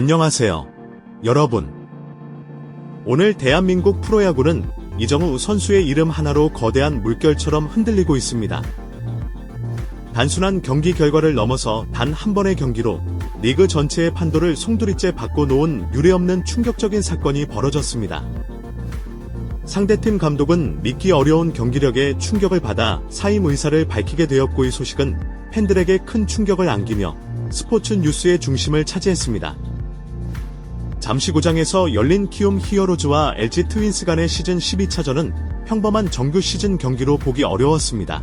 안녕하세요. 여러분. 오늘 대한민국 프로야구는 이정우 선수의 이름 하나로 거대한 물결처럼 흔들리고 있습니다. 단순한 경기 결과를 넘어서 단 한 번의 경기로 리그 전체의 판도를 송두리째 바꿔놓은 유례없는 충격적인 사건이 벌어졌습니다. 상대팀 감독은 믿기 어려운 경기력에 충격을 받아 사임 의사를 밝히게 되었고 이 소식은 팬들에게 큰 충격을 안기며 스포츠 뉴스의 중심을 차지했습니다. 잠시구장에서 열린 키움 히어로즈와 LG 트윈스 간의 시즌 12차전은 평범한 정규 시즌 경기로 보기 어려웠습니다.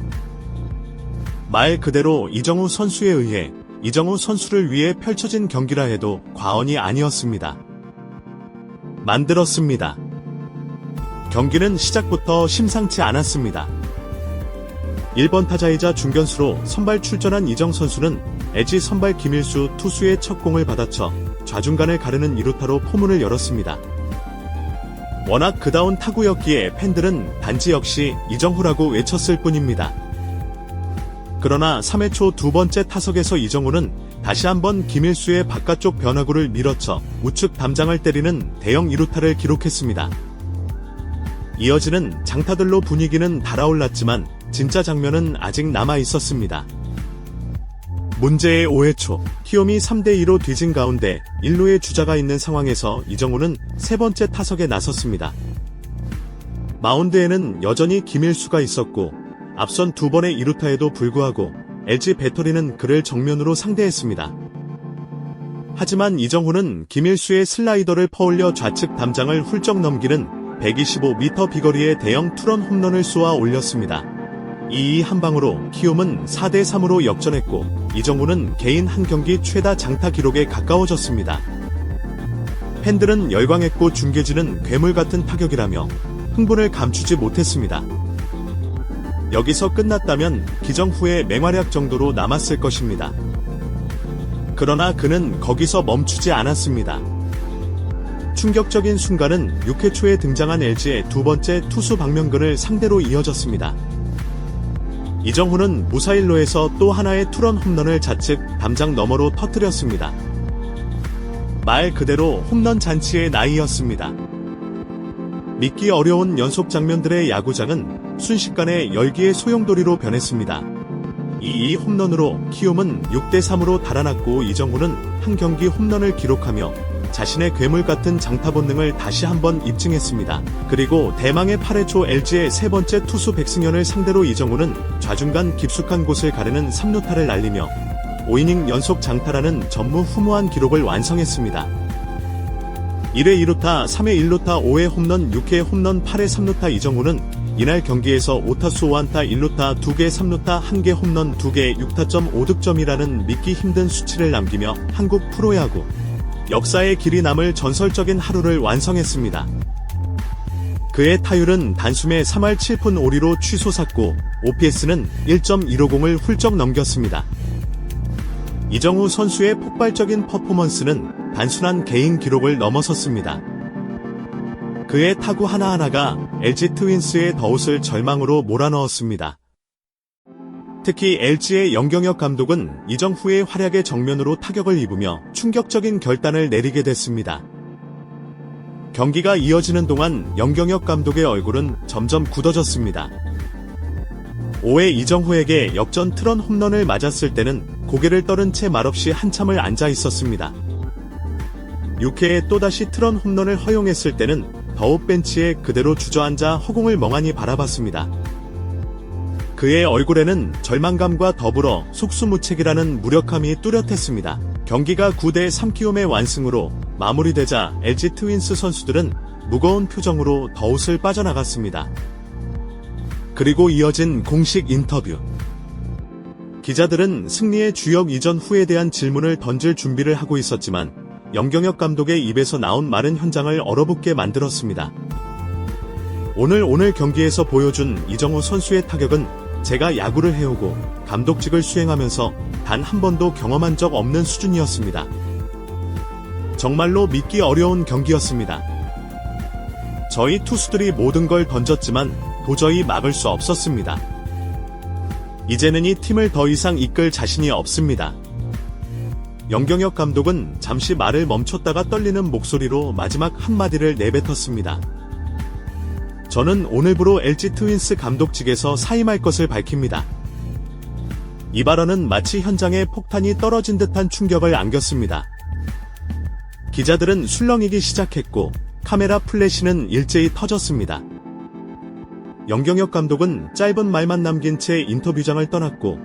말 그대로 이정우 선수에 의해 이정우 선수를 위해 펼쳐진 경기라 해도 과언이 아니었습니다. 만들었습니다. 경기는 시작부터 심상치 않았습니다. 1번 타자이자 중견수로 선발 출전한 이정 선수는 LG 선발 김일수 투수의 첫 공을 받아쳐 좌중간을 가르는 2루타로 포문을 열었습니다. 워낙 그다운 타구였기에 팬들은 단지 역시 이정후라고 외쳤을 뿐입니다. 그러나 3회 초 두 번째 타석에서 이정우는 다시 한번 김일수의 바깥쪽 변화구를 밀어쳐 우측 담장을 때리는 대형 2루타를 기록했습니다. 이어지는 장타들로 분위기는 달아올랐지만 진짜 장면은 아직 남아 있었습니다. 문제의 5회 초, 키움이 3대2로 뒤진 가운데 1루의 주자가 있는 상황에서 이정우는 세 번째 타석에 나섰습니다. 마운드에는 여전히 김일수가 있었고, 앞선 두 번의 2루타에도 불구하고 LG 배터리는 그를 정면으로 상대했습니다. 하지만 이정후는 김일수의 슬라이더를 퍼올려 좌측 담장을 훌쩍 넘기는 125m 비거리의 대형 투런 홈런을 쏘아 올렸습니다. 이한 방으로 키움은 4대3으로 역전했고 이정우는 개인 한 경기 최다 장타 기록에 가까워졌습니다. 팬들은 열광했고 중계진은 괴물 같은 타격이라며 흥분을 감추지 못했습니다. 여기서 끝났다면 기정 후에 맹활약 정도로 남았을 것입니다. 그러나 그는 거기서 멈추지 않았습니다. 충격적인 순간은 6회 초에 등장한 LG의 두 번째 투수 박명근을 상대로 이어졌습니다. 이정후는 무사일로에서 또 하나의 투런 홈런을 좌측 담장 너머로 터뜨렸습니다. 말 그대로 홈런 잔치의 나이였습니다. 믿기 어려운 연속 장면들의 야구장은 순식간에 열기의 소용돌이로 변했습니다. 이 홈런으로 키움은 6대3으로 달아났고 이정후는 한 경기 홈런을 기록하며 자신의 괴물 같은 장타 본능을 다시 한번 입증했습니다. 그리고 대망의 8회 초 LG의 세 번째 투수 백승현을 상대로 이정후는 좌중간 깊숙한 곳을 가르는 3루타를 날리며 5이닝 연속 장타라는 전무후무한 기록을 완성했습니다. 1회 2루타, 3회 1루타, 5회 홈런, 6회 홈런, 8회 3루타 이정후는 이날 경기에서 5타수 5안타 1루타 2개 3루타 1개 홈런 2개 6타점 5득점이라는 믿기 힘든 수치를 남기며 한국 프로야구 역사의 길이 남을 전설적인 하루를 완성했습니다. 그의 타율은 단숨에 3할 7푼 5리로 취소샀고 OPS는 1.150을 훌쩍 넘겼습니다. 이정우 선수의 폭발적인 퍼포먼스는 단순한 개인 기록을 넘어섰습니다. 그의 타구 하나하나가 LG 트윈스의 더웃을 절망으로 몰아넣었습니다. 특히 LG의 영경혁 감독은 이정 후의 활약의 정면으로 타격을 입으며 충격적인 결단을 내리게 됐습니다. 경기가 이어지는 동안 영경혁 감독의 얼굴은 점점 굳어졌습니다. 5회 이정후에게 역전 트런 홈런을 맞았을 때는 고개를 떨은 채 말없이 한참을 앉아 있었습니다. 6회에 또다시 트런 홈런을 허용했을 때는 더욱 벤치에 그대로 주저앉아 허공을 멍하니 바라봤습니다. 그의 얼굴에는 절망감과 더불어 속수무책이라는 무력함이 뚜렷했습니다. 경기가 9대 3키움의 완승으로 마무리되자 LG 트윈스 선수들은 무거운 표정으로 더웃을 빠져나갔습니다. 그리고 이어진 공식 인터뷰. 기자들은 승리의 주역 이전 후에 대한 질문을 던질 준비를 하고 있었지만 영경혁 감독의 입에서 나온 말은 현장을 얼어붙게 만들었습니다. 오늘 오늘 경기에서 보여준 이정우 선수의 타격은 제가 야구를 해오고 감독직을 수행하면서 단 한 번도 경험한 적 없는 수준이었습니다. 정말로 믿기 어려운 경기였습니다. 저희 투수들이 모든 걸 던졌지만 도저히 막을 수 없었습니다. 이제는 이 팀을 더 이상 이끌 자신이 없습니다. 영경혁 감독은 잠시 말을 멈췄다가 떨리는 목소리로 마지막 한마디를 내뱉었습니다. 저는 오늘부로 LG 트윈스 감독 측에서 사임할 것을 밝힙니다. 이 발언은 마치 현장에 폭탄이 떨어진 듯한 충격을 안겼습니다. 기자들은 술렁이기 시작했고 카메라 플래시는 일제히 터졌습니다. 영경혁 감독은 짧은 말만 남긴 채 인터뷰장을 떠났고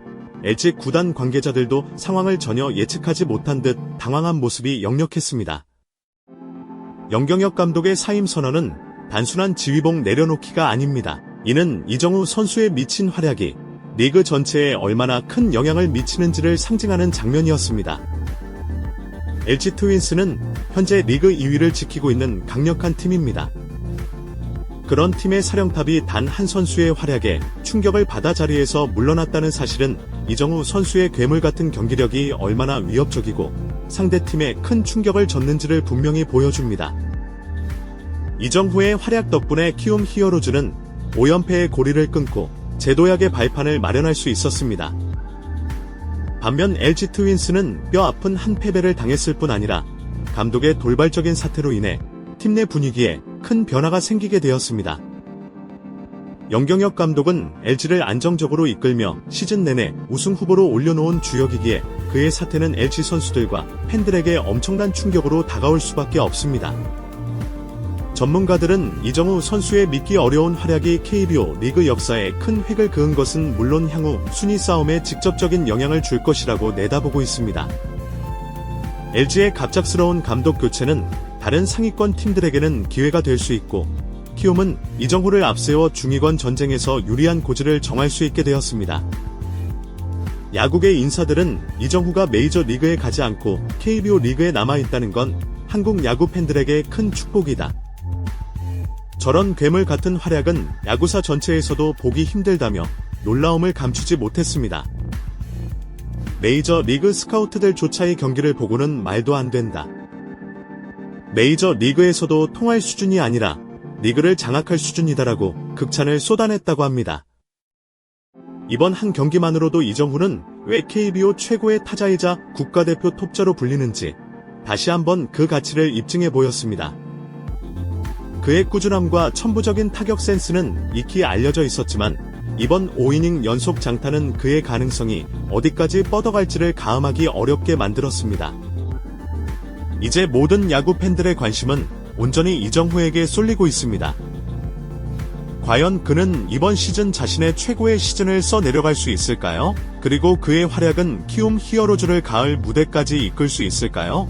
LG 구단 관계자들도 상황을 전혀 예측하지 못한 듯 당황한 모습이 역력했습니다. 영경혁 감독의 사임 선언은 단순한 지휘봉 내려놓기가 아닙니다. 이는 이정우 선수의 미친 활약이 리그 전체에 얼마나 큰 영향을 미치는지를 상징하는 장면이었습니다. LG 트윈스는 현재 리그 2위를 지키고 있는 강력한 팀입니다. 그런 팀의 사령탑이 단 한 선수의 활약에 충격을 받아 자리에서 물러났다는 사실은 이정우 선수의 괴물 같은 경기력이 얼마나 위협적이고 상대팀에 큰 충격을 줬는지를 분명히 보여줍니다. 이정후의 활약 덕분에 키움 히어로즈는 5연패의 고리를 끊고 제도약의 발판을 마련할 수 있었습니다. 반면 LG 트윈스는 뼈 아픈 한 패배를 당했을 뿐 아니라 감독의 돌발적인 사태로 인해 팀 내 분위기에 큰 변화가 생기게 되었습니다. 영경혁 감독은 LG를 안정적으로 이끌며 시즌 내내 우승 후보로 올려놓은 주역이기에 그의 사태는 LG 선수들과 팬들에게 엄청난 충격으로 다가올 수밖에 없습니다. 전문가들은 이정우 선수의 믿기 어려운 활약이 KBO 리그 역사에 큰 획을 그은 것은 물론 향후 순위 싸움에 직접적인 영향을 줄 것이라고 내다보고 있습니다. LG의 갑작스러운 감독 교체는 다른 상위권 팀들에게는 기회가 될 수 있고 키움은 이정후를 앞세워 중위권 전쟁에서 유리한 고지를 정할 수 있게 되었습니다. 야구계 인사들은 이정후가 메이저 리그에 가지 않고 KBO 리그에 남아 있다는 건 한국 야구 팬들에게 큰 축복이다. 저런 괴물 같은 활약은 야구사 전체에서도 보기 힘들다며 놀라움을 감추지 못했습니다. 메이저 리그 스카우트들조차의 경기를 보고는 말도 안 된다. 메이저 리그에서도 통할 수준이 아니라 리그를 장악할 수준이다라고 극찬을 쏟아냈다고 합니다. 이번 한 경기만으로도 이정후는 왜 KBO 최고의 타자이자 국가대표 톱자로 불리는지 다시 한번 그 가치를 입증해 보였습니다. 그의 꾸준함과 천부적인 타격 센스는 익히 알려져 있었지만 이번 5이닝 연속 장타는 그의 가능성이 어디까지 뻗어갈지를 가늠하기 어렵게 만들었습니다. 이제 모든 야구 팬들의 관심은 온전히 이정후에게 쏠리고 있습니다. 과연 그는 이번 시즌 자신의 최고의 시즌을 써내려갈 수 있을까요? 그리고 그의 활약은 키움 히어로즈를 가을 무대까지 이끌 수 있을까요?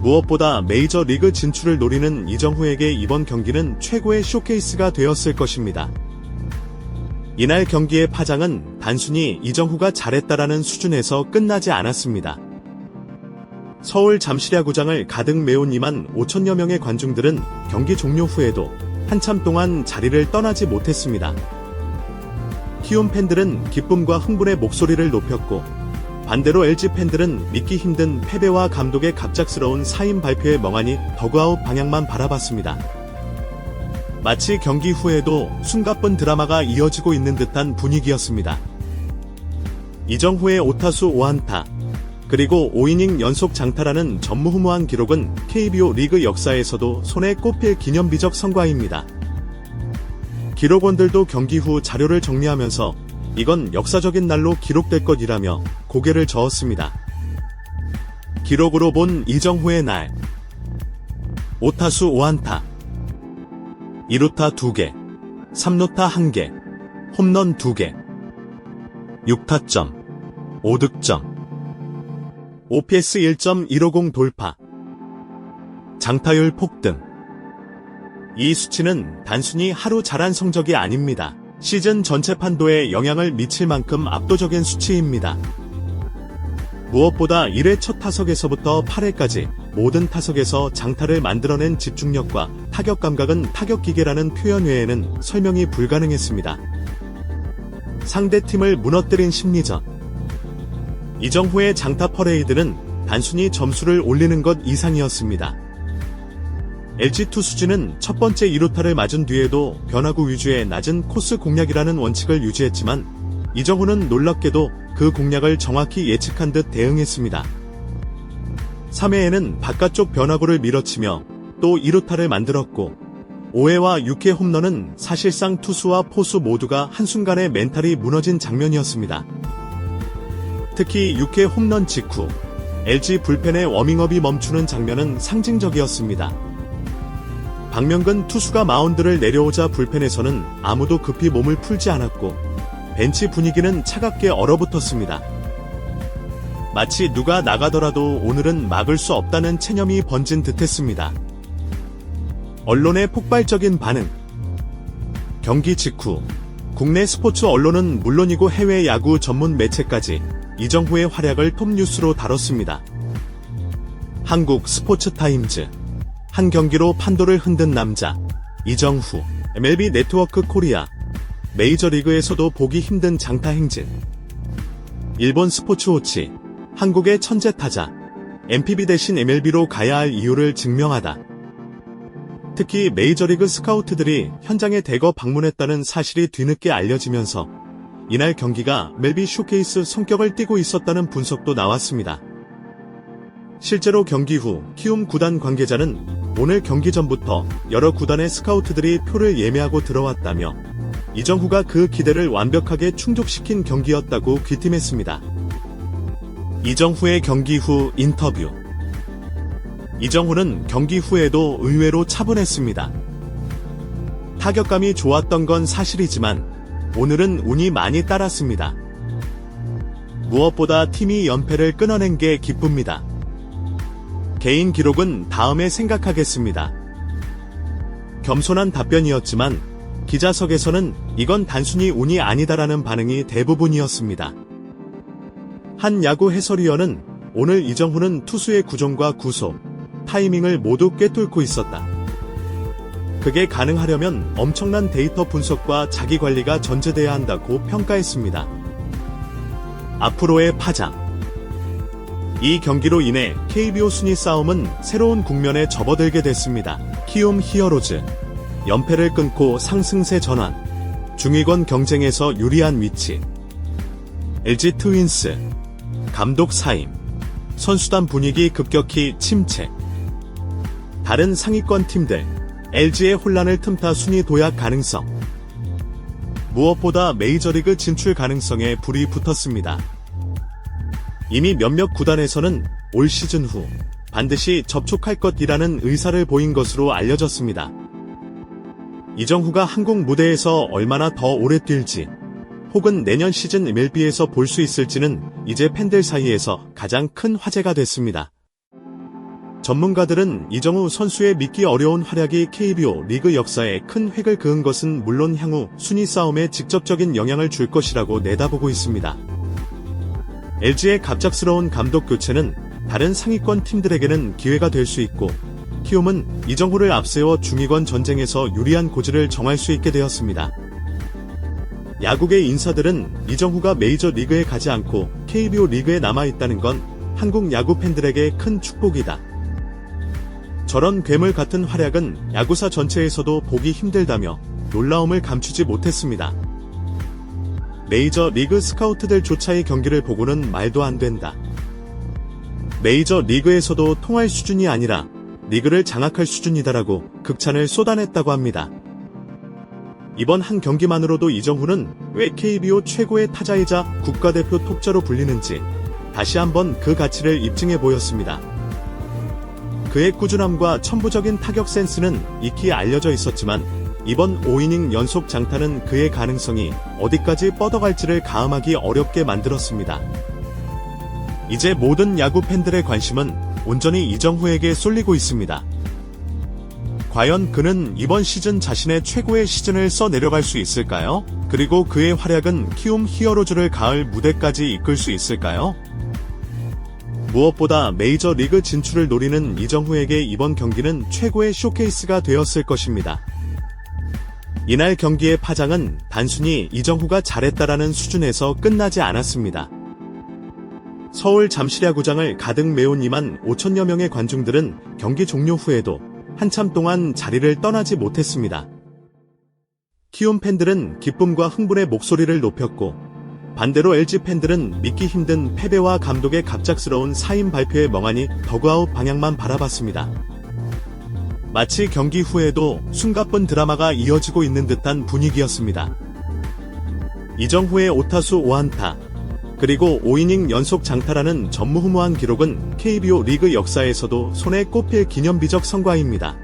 무엇보다 메이저 리그 진출을 노리는 이정후에게 이번 경기는 최고의 쇼케이스가 되었을 것입니다. 이날 경기의 파장은 단순히 이정후가 잘했다라는 수준에서 끝나지 않았습니다. 서울 잠실야구장을 가득 메운 2만 5천여 명의 관중들은 경기 종료 후에도 한참 동안 자리를 떠나지 못했습니다. 키움 팬들은 기쁨과 흥분의 목소리를 높였고 반대로 LG 팬들은 믿기 힘든 패배와 감독의 갑작스러운 사임 발표에 멍하니 더그아웃 방향만 바라봤습니다. 마치 경기 후에도 숨가쁜 드라마가 이어지고 있는 듯한 분위기였습니다. 이정후의 오타수 5안타, 그리고 5이닝 연속 장타라는 전무후무한 기록은 KBO 리그 역사에서도 손에 꼽힐 기념비적 성과입니다. 기록원들도 경기 후 자료를 정리하면서 이건 역사적인 날로 기록될 것이라며 고개를 저었습니다. 기록으로 본 이정후의 날. 오타수 5안타. 2루타 2개. 3루타 1개. 홈런 2개. 6타점. 5득점. OPS 1.150 돌파. 장타율 폭등. 이 수치는 단순히 하루 잘한 성적이 아닙니다. 시즌 전체 판도에 영향을 미칠 만큼 압도적인 수치입니다. 무엇보다 1회 첫 타석에서부터 8회까지 모든 타석에서 장타를 만들어낸 집중력과 타격 감각은 타격 기계라는 표현 외에는 설명이 불가능했습니다. 상대 팀을 무너뜨린 심리전. 이정후의 장타 퍼레이드는 단순히 점수를 올리는 것 이상이었습니다. LG 투수진은 첫 번째 2루타를 맞은 뒤에도 변화구 위주의 낮은 코스 공략이라는 원칙을 유지했지만 이정후는 놀랍게도 그 공략을 정확히 예측한 듯 대응했습니다. 3회에는 바깥쪽 변화구를 밀어치며 또 2루타를 만들었고 5회와 6회 홈런은 사실상 투수와 포수 모두가 한순간에 멘탈이 무너진 장면이었습니다. 특히 6회 홈런 직후 LG 불펜의 워밍업이 멈추는 장면은 상징적이었습니다. 박명근 투수가 마운드를 내려오자 불펜에서는 아무도 급히 몸을 풀지 않았고 벤치 분위기는 차갑게 얼어붙었습니다. 마치 누가 나가더라도 오늘은 막을 수 없다는 체념이 번진 듯했습니다. 언론의 폭발적인 반응. 경기 직후 국내 스포츠 언론은 물론이고 해외 야구 전문 매체까지 이정후의 활약을 톱뉴스로 다뤘습니다. 한국 스포츠 타임즈 한 경기로 판도를 흔든 남자 이정후 MLB 네트워크 코리아 메이저리그에서도 보기 힘든 장타 행진 일본 스포츠워치 한국의 천재 타자 MPB 대신 MLB로 가야 할 이유를 증명하다. 특히 메이저리그 스카우트들이 현장에 대거 방문했다는 사실이 뒤늦게 알려지면서 이날 경기가 멜비 쇼케이스 성격을 띠고 있었다는 분석도 나왔습니다. 실제로 경기 후 키움 구단 관계자는 오늘 경기 전부터 여러 구단의 스카우트들이 표를 예매하고 들어왔다며 이정후가 그 기대를 완벽하게 충족시킨 경기였다고 귀띔했습니다. 이정후의 경기 후 인터뷰 이정후는 경기 후에도 의외로 차분했습니다. 타격감이 좋았던 건 사실이지만 오늘은 운이 많이 따랐습니다. 무엇보다 팀이 연패를 끊어낸 게 기쁩니다. 개인 기록은 다음에 생각하겠습니다. 겸손한 답변이었지만 기자석에서는 이건 단순히 운이 아니다라는 반응이 대부분이었습니다. 한 야구 해설위원은 오늘 이정후는 투수의 구종과 구속, 타이밍을 모두 꿰뚫고 있었다. 그게 가능하려면 엄청난 데이터 분석과 자기 관리가 전제돼야 한다고 평가했습니다. 앞으로의 파장. 이 경기로 인해 KBO 순위 싸움은 새로운 국면에 접어들게 됐습니다. 키움 히어로즈. 연패를 끊고 상승세 전환. 중위권 경쟁에서 유리한 위치. LG 트윈스. 감독 사임. 선수단 분위기 급격히 침체. 다른 상위권 팀들. LG의 혼란을 틈타 순위 도약 가능성. 무엇보다 메이저리그 진출 가능성에 불이 붙었습니다. 이미 몇몇 구단에서는 올 시즌 후 반드시 접촉할 것이라는 의사를 보인 것으로 알려졌습니다. 이정후가 한국 무대에서 얼마나 더 오래 뛸지, 혹은 내년 시즌 MLB에서 볼 수 있을지는 이제 팬들 사이에서 가장 큰 화제가 됐습니다. 전문가들은 이정후 선수의 믿기 어려운 활약이 KBO 리그 역사에 큰 획을 그은 것은 물론 향후 순위 싸움에 직접적인 영향을 줄 것이라고 내다보고 있습니다. LG의 갑작스러운 감독 교체는 다른 상위권 팀들에게는 기회가 될 수 있고 키움은 이정후를 앞세워 중위권 전쟁에서 유리한 고지를 정할 수 있게 되었습니다. 야구계 인사들은 이정후가 메이저 리그에 가지 않고 KBO 리그에 남아 있다는 건 한국 야구 팬들에게 큰 축복이다. 저런 괴물 같은 활약은 야구사 전체에서도 보기 힘들다며 놀라움을 감추지 못했습니다. 메이저 리그 스카우트들조차의 경기를 보고는 말도 안 된다. 메이저 리그에서도 통할 수준이 아니라 리그를 장악할 수준이다라고 극찬을 쏟아냈다고 합니다. 이번 한 경기만으로도 이정후는 왜 KBO 최고의 타자이자 국가대표 톱자로 불리는지 다시 한번 그 가치를 입증해 보였습니다. 그의 꾸준함과 천부적인 타격 센스는 익히 알려져 있었지만 이번 5이닝 연속 장타는 그의 가능성이 어디까지 뻗어갈지를 가늠하기 어렵게 만들었습니다. 이제 모든 야구 팬들의 관심은 온전히 이정후에게 쏠리고 있습니다. 과연 그는 이번 시즌 자신의 최고의 시즌을 써 내려갈 수 있을까요? 그리고 그의 활약은 키움 히어로즈를 가을 무대까지 이끌 수 있을까요? 무엇보다 메이저 리그 진출을 노리는 이정후에게 이번 경기는 최고의 쇼케이스가 되었을 것입니다. 이날 경기의 파장은 단순히 이정후가 잘했다라는 수준에서 끝나지 않았습니다. 서울 잠실야구장을 가득 메운 2만 5천여 명의 관중들은 경기 종료 후에도 한참 동안 자리를 떠나지 못했습니다. 키움 팬들은 기쁨과 흥분의 목소리를 높였고 반대로 LG 팬들은 믿기 힘든 패배와 감독의 갑작스러운 사임 발표에 멍하니 더그아웃 방향만 바라봤습니다. 마치 경기 후에도 숨가쁜 드라마가 이어지고 있는 듯한 분위기였습니다. 이정후의 오타수 5안타, 그리고 5이닝 연속 장타라는 전무후무한 기록은 KBO 리그 역사에서도 손에 꼽힐 기념비적 성과입니다.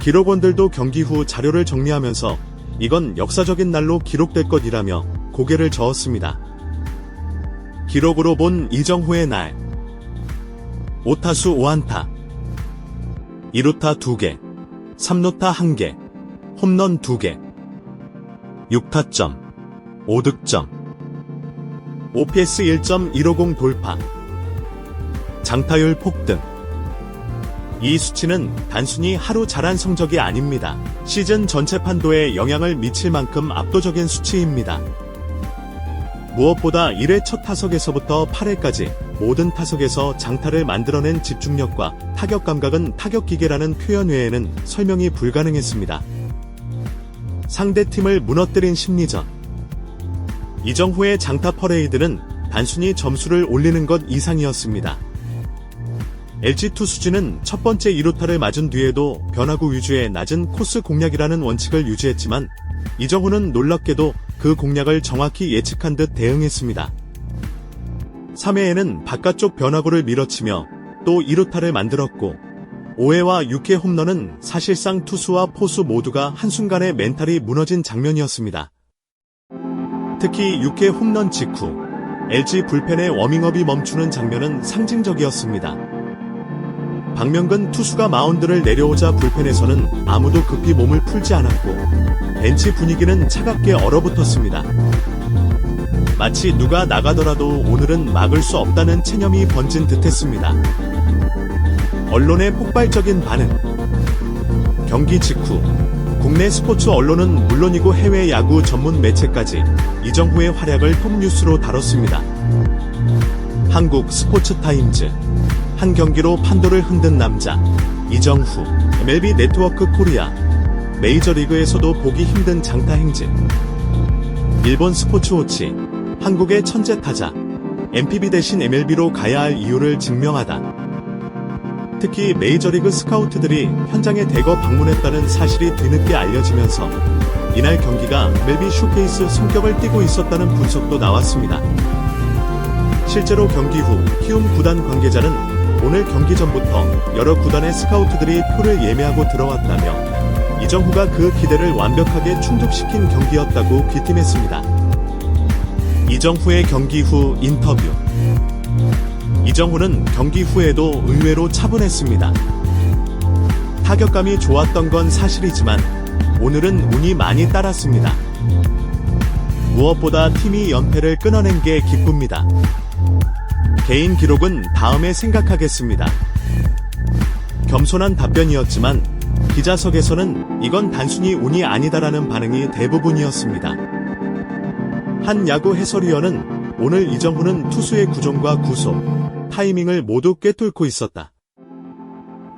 기록원들도 경기 후 자료를 정리하면서 이건 역사적인 날로 기록될 것이라며 고개를 저었습니다. 기록으로 본 이정후의 날. 오타수 5안타. 2루타 2개, 3루타 1개, 홈런 2개, 6타점, 5득점, OPS 1.150 돌파, 장타율 폭등. 이 수치는 단순히 하루 잘한 성적이 아닙니다. 시즌 전체 판도에 영향을 미칠 만큼 압도적인 수치입니다. 무엇보다 1회 첫 타석에서부터 8회까지 모든 타석에서 장타를 만들어낸 집중력과 타격 감각은 타격 기계라는 표현 외에는 설명이 불가능했습니다. 상대 팀을 무너뜨린 심리전. 이정후의 장타 퍼레이드는 단순히 점수를 올리는 것 이상이었습니다. LG 투수진은 첫 번째 2루타를 맞은 뒤에도 변화구 위주의 낮은 코스 공략이라는 원칙을 유지했지만 이정후는 놀랍게도 그 공략을 정확히 예측한 듯 대응했습니다. 3회에는 바깥쪽 변화구를 밀어치며 또 2루타를 만들었고 5회와 6회 홈런은 사실상 투수와 포수 모두가 한순간에 멘탈이 무너진 장면이었습니다. 특히 6회 홈런 직후 LG 불펜의 워밍업이 멈추는 장면은 상징적이었습니다. 박명근 투수가 마운드를 내려오자 불펜에서는 아무도 급히 몸을 풀지 않았고 벤치 분위기는 차갑게 얼어붙었습니다. 마치 누가 나가더라도 오늘은 막을 수 없다는 체념이 번진 듯했습니다. 언론의 폭발적인 반응. 경기 직후 국내 스포츠 언론은 물론이고 해외 야구 전문 매체까지 이정후의 활약을 톱뉴스로 다뤘습니다. 한국 스포츠 타임즈. 한 경기로 판도를 흔든 남자 이정후 MLB 네트워크 코리아. 메이저리그에서도 보기 힘든 장타 행진. 일본 스포츠워치 한국의 천재 타자. MPB 대신 MLB로 가야 할 이유를 증명하다 특히 메이저리그 스카우트들이 현장에 대거 방문했다는 사실이 뒤늦게 알려지면서 이날 경기가 MLB 쇼케이스 성격을 띠고 있었다는 분석도 나왔습니다. 실제로 경기 후 키움 구단 관계자는 오늘 경기 전부터 여러 구단의 스카우트들이 표를 예매하고 들어왔다며 이정후가 그 기대를 완벽하게 충족시킨 경기였다고 귀띔했습니다. 이정후의 경기 후 인터뷰 이정후는 경기 후에도 의외로 차분했습니다. 타격감이 좋았던 건 사실이지만 오늘은 운이 많이 따랐습니다. 무엇보다 팀이 연패를 끊어낸 게 기쁩니다. 개인 기록은 다음에 생각하겠습니다. 겸손한 답변이었지만 기자석에서는 이건 단순히 운이 아니다라는 반응이 대부분이었습니다. 한 야구 해설위원은 오늘 이정후는 투수의 구종과 구속, 타이밍을 모두 꿰뚫고 있었다.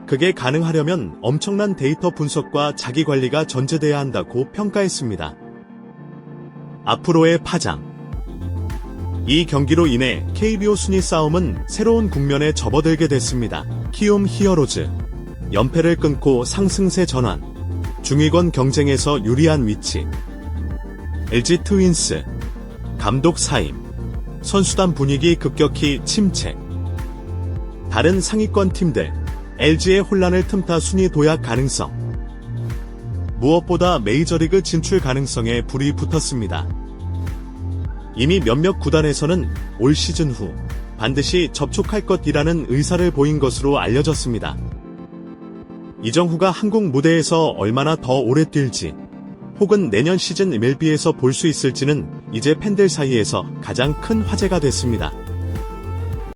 그게 가능하려면 엄청난 데이터 분석과 자기 관리가 전제돼야 한다고 평가했습니다. 앞으로의 파장. 이 경기로 인해 KBO 순위 싸움은 새로운 국면에 접어들게 됐습니다. 키움 히어로즈. 연패를 끊고 상승세 전환. 중위권 경쟁에서 유리한 위치. LG 트윈스. 감독 사임. 선수단 분위기 급격히 침체. 다른 상위권 팀들, LG의 혼란을 틈타 순위 도약 가능성. 무엇보다 메이저리그 진출 가능성에 불이 붙었습니다. 이미 몇몇 구단에서는 올 시즌 후 반드시 접촉할 것이라는 의사를 보인 것으로 알려졌습니다. 이정후가 한국 무대에서 얼마나 더 오래 뛸지, 혹은 내년 시즌 MLB에서 볼 수 있을지는 이제 팬들 사이에서 가장 큰 화제가 됐습니다.